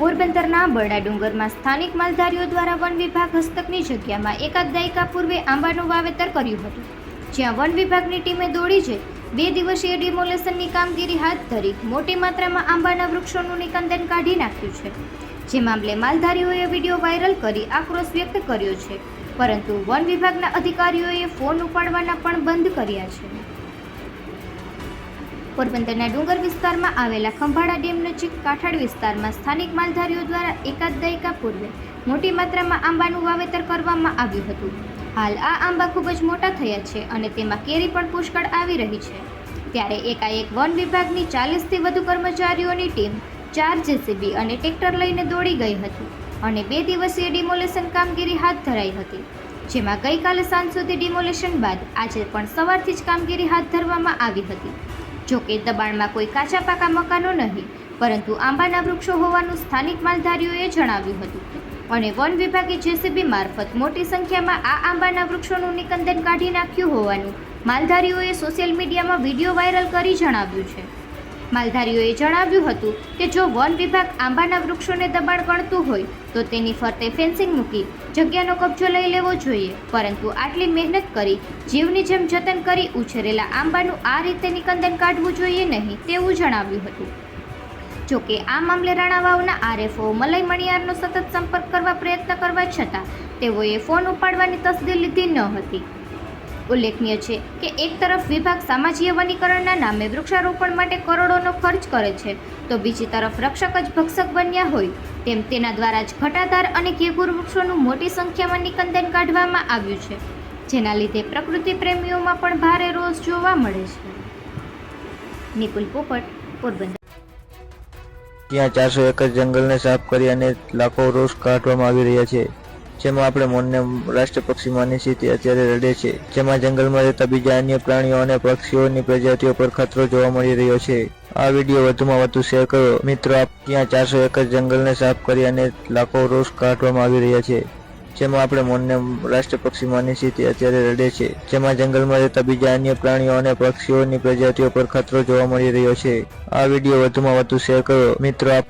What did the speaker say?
પોરબંદરના બરડા ડુંગરમાં સ્થાનિક માલધારીઓ દ્વારા વન વિભાગ હસ્તકની જગ્યામાં એકાદ દાયકા પૂર્વે આંબાનું વાવેતર કર્યું હતું. જ્યાં વન વિભાગની ટીમે દોડી જઈ બે દિવસીય ડિમોલેશનની કામગીરી હાથ ધરી મોટી માત્રામાં આંબાના વૃક્ષોનું નિકંદન કાઢી નાખ્યું છે. જે મામલે માલધારીઓએ વીડિયો વાયરલ કરી આક્રોશ વ્યક્ત કર્યો છે. પરંતુ વન વિભાગના અધિકારીઓએ ફોન ઉપાડવાના પણ બંધ કર્યા છે. પોરબંદરના ડુંગર વિસ્તારમાં આવેલા ખંભાળા ડેમ નજીક કાંઠાળ વિસ્તારમાં સ્થાનિક માલધારીઓ દ્વારા એકાદ દાયકા પૂર્વે મોટી માત્રામાં આંબાનું વાવેતર કરવામાં આવ્યું હતું. હાલ આ આંબા ખૂબ જ મોટા થયા છે અને તેમાં કેરી પણ પુષ્કળ આવી રહી છે. ત્યારે એકાએક વન વિભાગની ચાલીસથી વધુ કર્મચારીઓની ટીમ ચાર જેસીબી અને ટ્રેક્ટર લઈને દોડી ગઈ હતી અને બે દિવસીય ડિમોલેશન કામગીરી હાથ ધરાઈ હતી, જેમાં ગઈકાલે સાંજ સુધી ડિમોલેશન બાદ આજે પણ સવારથી જ કામગીરી હાથ ધરવામાં આવી હતી. જોકે દબાણમાં કોઈ કાચા પાકા મકાનો નહીં, પરંતુ આંબાના વૃક્ષો હોવાનું સ્થાનિક માલધારીઓએ જણાવ્યું હતું. અને વન વિભાગે જેસીબી મારફત મોટી સંખ્યામાં આ આંબાના વૃક્ષોનું નિકંદન કાઢી નાખ્યું હોવાનું માલધારીઓએ સોશિયલ મીડિયામાં વીડિયો વાયરલ કરી જણાવ્યું છે. માલધારીઓએ જણાવ્યું હતું કે જો વન વિભાગ આંબાના વૃક્ષોને દબાણ ગણતું હોય, તો તેની ફરતે ફેન્સિંગ મૂકી જગ્યાનો કબજો લઈ લેવો જોઈએ. પરંતુ આટલી મહેનત કરી, જીવની જેમ જતન કરી ઉછરેલા આંબાનું આ રીતે નિકંદન કાઢવું જોઈએ નહીં તેવું જણાવ્યું હતું. જોકે, આ મામલે રાણાવાવના આરએફઓ મલય મણિયારનો સતત સંપર્ક કરવા પ્રયત્ન કરવા છતાં તેઓએ ફોન ઉપાડવાની તસદી લીધી ન હતી. ઉલ્લેખનીય છે કે એક તરફ વિભાગ સામાજિક વનીકરણના નામે વૃક્ષારોપણ માટે કરોડોનો ખર્ચ કરે છે, તો બીજી તરફ રક્ષક જ ભક્ષક બન્યા હોય, તેમ તેના દ્વારા જ ઘટાદાર અને કેગુર વૃક્ષોનું મોટી સંખ્યામાં નિકંદન કાઢવામાં આવ્યું છે, જેના લીધે પ્રકૃતિ પ્રેમીઓમાં પણ ભારે રોષ જોવા મળે છે. નિકુલ પોપટ, પોરબંદર. ત્યાં ચારસો એકર જંગલને સાફ કરી અને લાખો વૃક્ષ કાઢવામાં આવી રહ્યા છે. જેમાં આપણે મોરને રાષ્ટ્ર પક્ષી માની છીએ, તે અત્યારે રડે છે. જેમાં જંગલમાં રહેતા બીજા અન્ય પ્રાણીઓ અને પક્ષીઓની પ્રજાતિઓ પર ખતરો જોવા મળી રહ્યો છે. આ વીડિયો વધુમાં વધુ શેર કરો. મિત્રો ત્યાં ચારસો એકર જંગલને સાફ કરી અને લાખો વૃક્ષ કાઢવામાં આવી રહ્યા છે. જેમાં આપણે મોરને રાષ્ટ્ર પક્ષી માની છીએ, તે અત્યારે રડે છે. જેમાં જંગલમાં રહેતા બીજા અન્ય પ્રાણીઓ અને પક્ષીઓની પ્રજાતિઓ પર ખતરો જોવા મળી રહ્યો છે. આ વીડિયો વધુમાં વધુ શેર કરો. મિત્રો, આપ